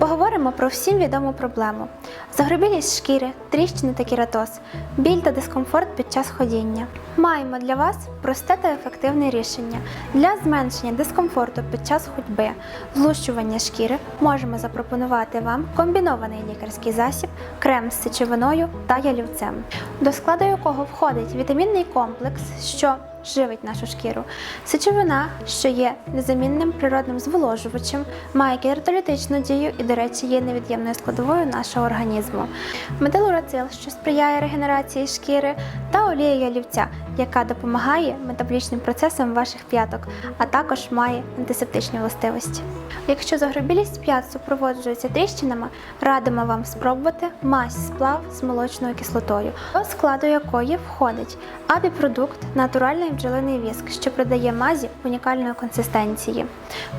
Поговоримо про всім відому проблему: загрубілість шкіри, тріщини та кератоз, біль та дискомфорт під час ходіння. Маємо для вас просте та ефективне рішення для зменшення дискомфорту під час ходьби, злущування шкіри. Можемо запропонувати вам комбінований лікарський засіб, крем з сечовиною та ялівцем, до складу якого входить вітамінний комплекс, що живить нашу шкіру. Сечовина, що є незамінним природним зволожувачем, має кератолітичну дію і, до речі, є невід'ємною складовою нашого організму. Метилурацил, що сприяє регенерації шкіри, та олія ялівця, яка допомагає метаболічним процесам ваших п'яток, а також має антисептичні властивості. Якщо загробілість п'ят супроводжується тріщинами, радимо вам спробувати мазь сплав з молочною кислотою, до складу якої входить абіпродукт натуральний бджолиний віск, що придає мазі унікальної консистенції,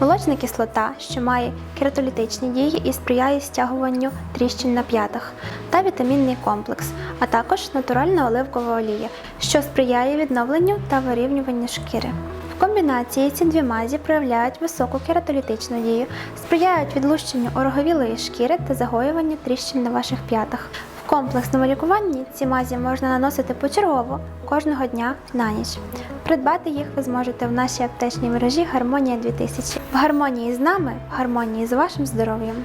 молочна кислота, що має кератолітичні дії і сприяє стягуванню тріщин на п'ятах, та вітамінний комплекс, а також натуральна оливкова олія, що сприяє відновленню та вирівнюванню шкіри. В комбінації ці дві мазі проявляють високу кератолітичну дію, сприяють відлущенню ороговілої шкіри та загоюванню тріщин на ваших п'ятах. В комплексному лікуванні ці мазі можна наносити почергово кожного дня на ніч. Придбати їх ви зможете в нашій аптечній мережі Гармонія 2000. В гармонії з нами, в гармонії з вашим здоров'ям.